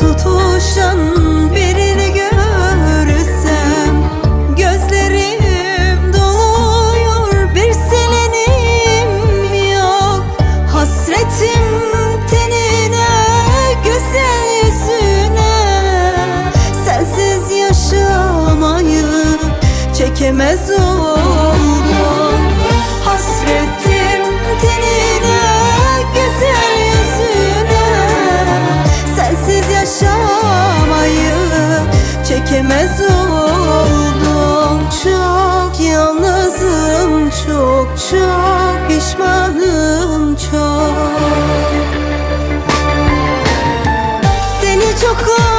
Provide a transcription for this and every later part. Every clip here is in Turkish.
tutuşan birini görürsem Gözlerim doluyor bir silenim yok. Hasretim tenine güzel yüzüne. Sensiz yaşamayı çekemez o. cool.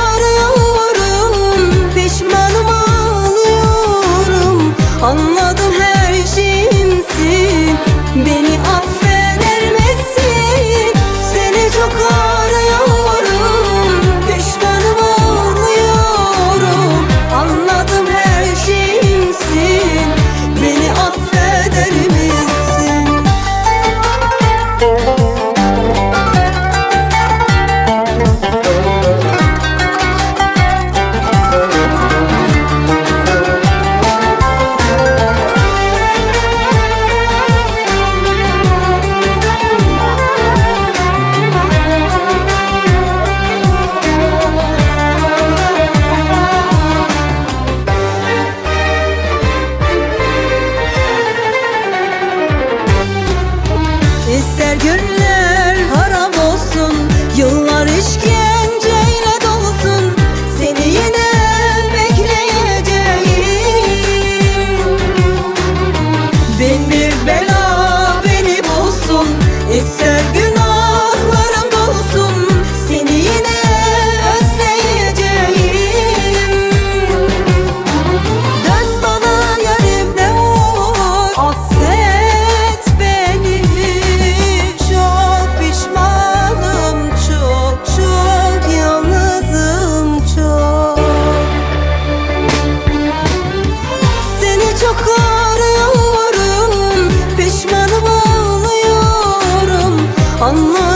怎么